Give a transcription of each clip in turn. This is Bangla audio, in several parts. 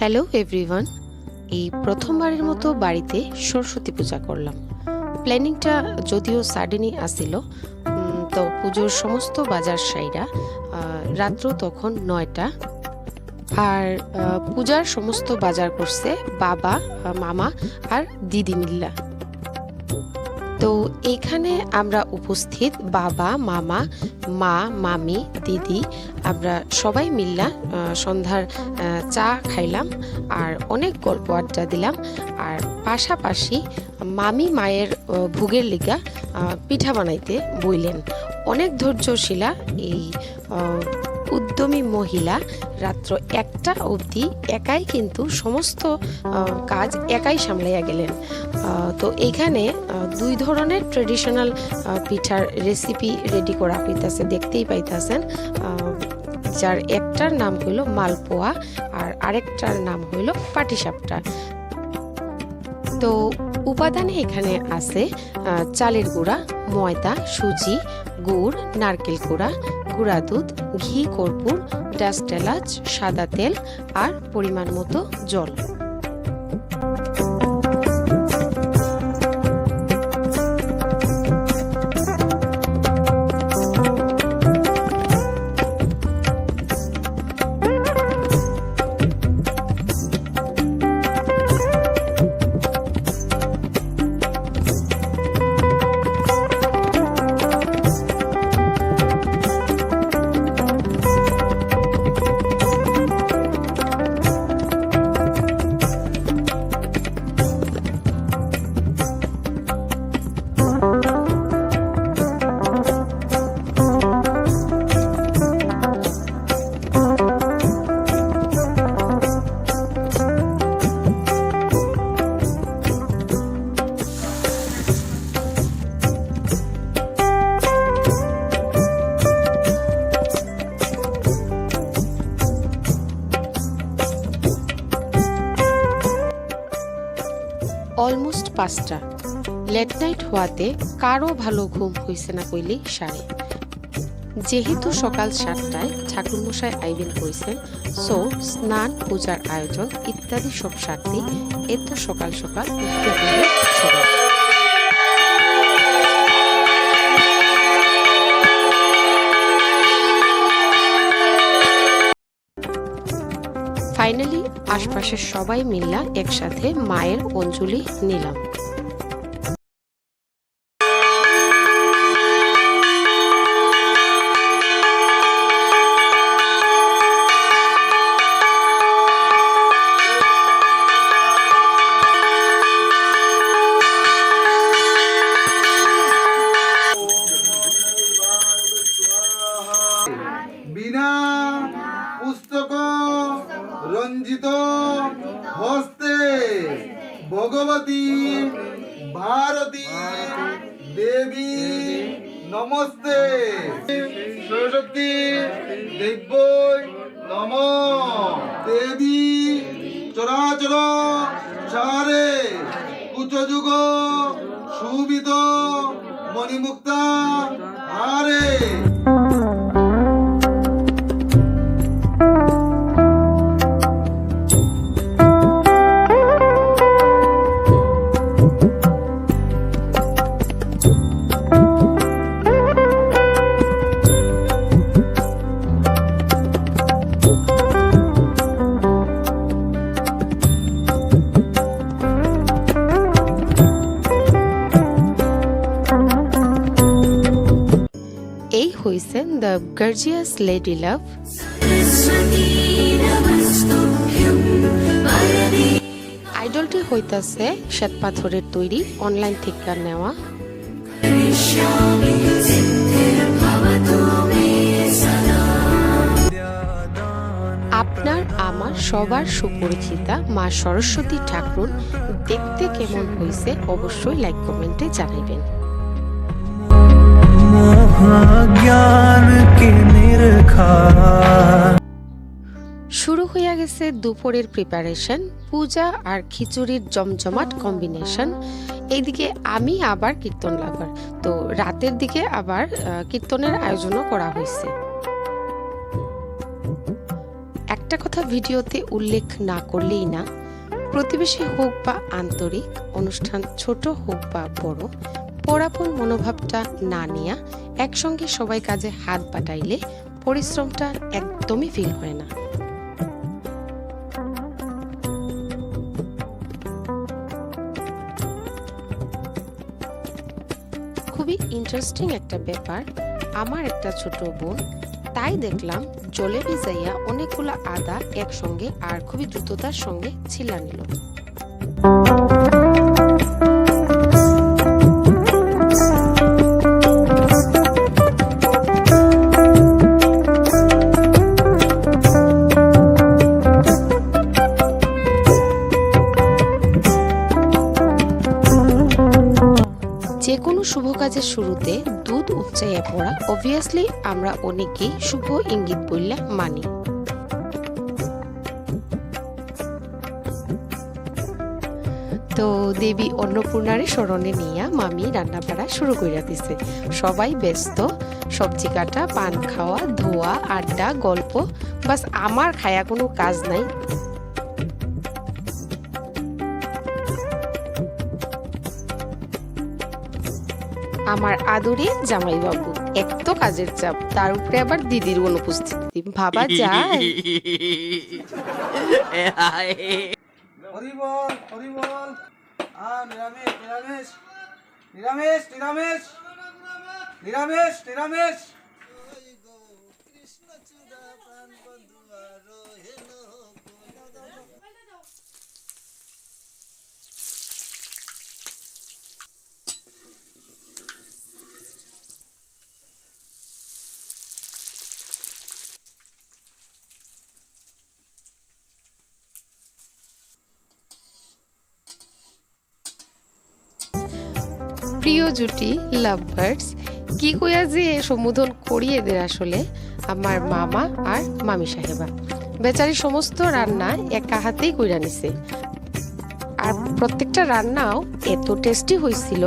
Hello everyone. এই প্রথমবারের মতো বাড়িতে সরস্বতী পূজা করলাম। প্ল্যানিংটা যদিও সাডেনই আসিল তো পুজোর সমস্ত বাজার সাইরা রাত্র তখন নয়টা। আর পূজার সমস্ত বাজার করছে বাবা, মামা আর দিদি মিল্লা। তো এখানে আমরা উপস্থিত বাবা, মামা, মা, মামি, দিদি, আমরা সবাই মিল্লা সন্ধ্যার চা খাইলাম আর অনেক গল্প আড্ডা দিলাম। আর পাশাপাশি মামি মায়ের ভোগের লিগা পিঠা বানাইতে বইলেন। অনেক ধৈর্যশীলা এই উদ্যমী মহিলা রাত্র একটা অবধি একাই কিন্তু সমস্ত কাজ একাই সামলাইয়া গেলেন। তো এইখানে দুই ধরনের ট্রেডিশনাল পিঠার রেসিপি রেডি করা হইতাছে, দেখতেই পাইতাছেন। যার একটার নাম হইল মালপোয়া আর আরেকটার নাম হইল পাটিসাপটা। তো উপাদানে এখানে আছে চালের গুঁড়া, ময়দা, সুজি, গুড়, নারকেল গুঁড়া গুঁড়া দুধ ঘি কর্পূর ডাস্ট এলাচ সাদা তেল আর পরিমাণ মতো জল। অলমোস্ট পাঁচটা। লেট নাইট হওয়াতে কারও ভালো ঘুম হইছে না কইলেই সারে। যেহেতু সকাল সাতটায় ঠাকুরমশাই আইবেন কইছেন, সো স্নান, পূজার আয়োজন ইত্যাদি সব সারতে এত সকাল সকাল সবার ফাইনালি আশপাশের সবাই মিল্লা একসাথে মায়ের অঞ্জলি নিলাম। গার্জিয়াস লেডি লাভ আইডলটি হইতাছে শ্বেতপাথরের তৈরি অনলাইন থেকে নেওয়া। আপনার, আমার, সবার সুপরিচিতা মা সরস্বতী ঠাকুর। দেখতে কেমন হয়েছে অবশ্যই লাইক কমেন্টে জানাবেন শুরু হয়ে গেছে দুপুরের প্রিপারেশন পূজা আর খিচুড়ির জমজমাট কম্বিনেশন এইদিকে আমি আবার কীর্তন লাভার তো রাতের দিকে আবার কীর্তনের আয়োজনও করা হয়েছে একটা কথা ভিডিওতে উল্লেখ না করলেই না, প্রতিবেশী হোক বা আন্তরিক, অনুষ্ঠান ছোট হোক বা বড় পরাপন মনোভাবটা না নেয়া, একসঙ্গে সবাই কাজে হাত বাটাইলে পরিশ্রমটা একদমই ফিল হয় না। খুবই ইন্টারেস্টিং একটা ব্যাপার। আমার একটা ছোট বোন, তাই দেখলাম জলে ভিজাইয়া অনেকগুলো আদা একসঙ্গে আর খুবই দ্রুততার সঙ্গে ছিলা নিল। শুভ কাজের শুরুতে দুধ উপচাইয়া পড়া। অবভিয়াসলি আমরা অনেকেই শুভ ইঙ্গিত বললে মানি। তো দেবী অন্নপূর্ণারে স্মরণে নিয়া মামি রান্না বাড়া শুরু কইরা দিছে। সবাই ব্যস্ত, সবজি কাটা, পান খাওয়া, ধোয়া, আড্ডা, গল্প। বাস আমার খায়া কোনো কাজ নাই। আমার আদরে জামাইবাবু। এক তো কাজের চাপ তার উপরে আবার দিদির অনুপস্থিতি। ভাবা যায়। হরি বল হরি বল। আ নিরামিষ নিরামিষ। নিরামিষ নিরামিষ। নিরামিষ নিরামিষ। প্রিয় জুটি লাভ বার্ডস কি কইয়া যে সম্বোধন করিয়ে দেয় আসলে? আমার মামা আর মামি সাহেবা। বেচারি সমস্ত রান্না একা হাতেই কইরা নিছে। আর প্রত্যেকটা রান্নাও এত টেস্টি হয়েছিল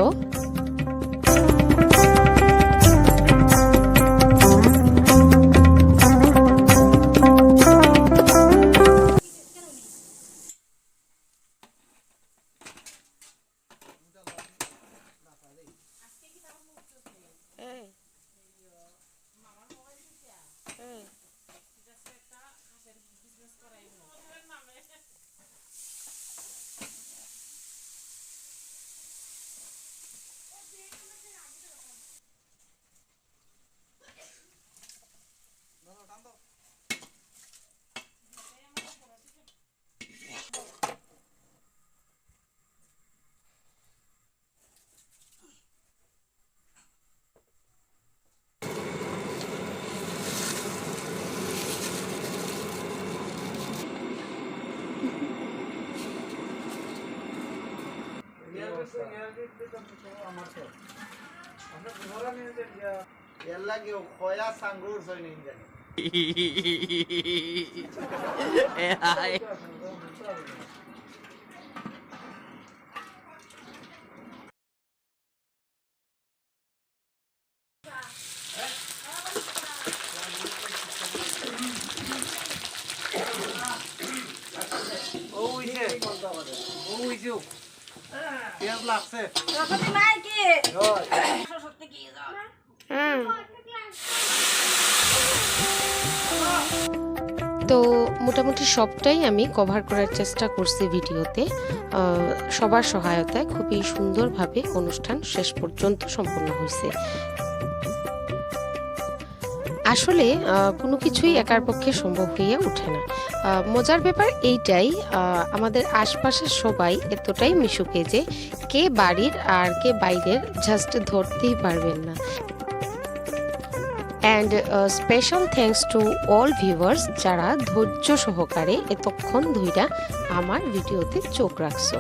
এর লাগে খয়া সাংরুর সই নেই জানি পেঁয়াজ লাগছে। সরস্বতী মায়ের কি? সরস্বতী কি তো মোটামুটি সবটাই আমি কভার করার চেষ্টা করছি ভিডিওতে। আহ, সবার সহায়তায় খুবই সুন্দরভাবে অনুষ্ঠান শেষ পর্যন্ত সম্পন্ন হয়েছে। আসলে কোনো কিছুই একার পক্ষে সম্ভব হয়ে ওঠে না। মজার ব্যাপার এইটাই আমাদের আশপাশের সবাই এতটাই মিশুকে যে কে বাড়ির আর কে বাইরের জাস্ট ধরতেই পারবেন না। And special thanks to all viewers যারা ধৈর্য সহকারে এতক্ষণ ধইরা আমার ভিডিওতে চোখ রাখছো।